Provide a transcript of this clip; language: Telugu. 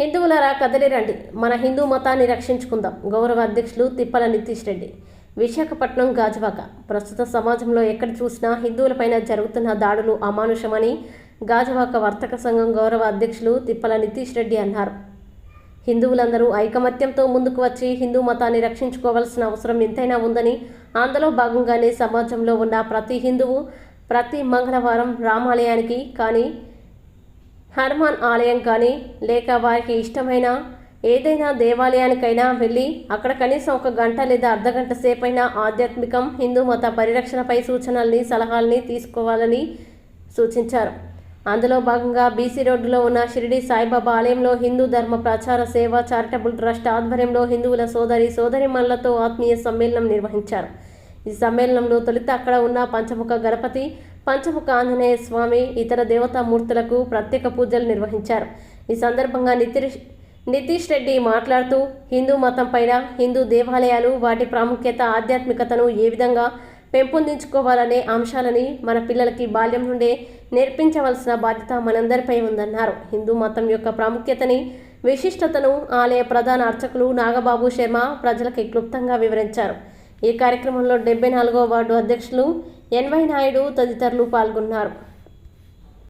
హిందువులరా కదలిరండి మన హిందూ మతాన్ని రక్షించుకుందాం. గౌరవ అధ్యక్షులు తిప్పల నితీష్ రెడ్డి. విశాఖపట్నం గాజువాక. ప్రస్తుత సమాజంలో ఎక్కడ చూసినా హిందువులపైన జరుగుతున్న దాడులు అమానుషమని గాజువాక వర్తక సంఘం గౌరవ అధ్యక్షులు తిప్పల నితీష్ రెడ్డి అన్నారు. హిందువులందరూ ఐకమత్యంతో ముందుకు వచ్చి హిందూ మతాన్ని రక్షించుకోవాల్సిన అవసరం ఎంతైనా ఉందని అందులో భాగంగానే సమాజంలో ఉన్న ప్రతి హిందువు ప్రతి మంగళవారం రామాలయానికి కానీ హనుమాన్ ఆలయం కానీ లేక వారికి ఇష్టమైన ఏదైనా దేవాలయానికైనా వెళ్ళి అక్కడ కనీసం ఒక గంట లేదా అర్ధగంట సేపైనా ఆధ్యాత్మికం హిందూ మత పరిరక్షణపై సూచనల్ని సలహాలని తీసుకోవాలని సూచించారు. అందులో భాగంగా బీసీ రోడ్డులో ఉన్న షిరిడి సాయిబాబా ఆలయంలో హిందూ ధర్మ ప్రచార సేవ చారిటబుల్ ట్రస్ట్ ఆధ్వర్యంలో హిందువుల సోదరి సోదరిమణులతో ఆత్మీయ సమ్మేళనం నిర్వహించారు. ఈ సమ్మేళనంలో తొలుత అక్కడ ఉన్న పంచముఖ గణపతి పంచముఖ ఆంజనేయ స్వామి ఇతర దేవతామూర్తులకు ప్రత్యేక పూజలు నిర్వహించారు. ఈ సందర్భంగా నితీష్ నితీష్ రెడ్డి మాట్లాడుతూ హిందూ మతం పైన హిందూ దేవాలయాలు వాటి ప్రాముఖ్యత ఆధ్యాత్మికతను ఏ విధంగా పెంపొందించుకోవాలనే అంశాలని మన పిల్లలకి బాల్యం నుండే నేర్పించవలసిన బాధ్యత మనందరిపై ఉందన్నారు. హిందూ మతం యొక్క ప్రాముఖ్యతని విశిష్టతను ఆలయ ప్రధాన అర్చకులు నాగబాబు శర్మ ప్రజలకి క్లుప్తంగా వివరించారు. ఈ కార్యక్రమంలో డెబ్బై నాలుగో వార్డు అధ్యక్షులు ఎన్వై నాయుడు తదితరులు పాల్గొన్నారు.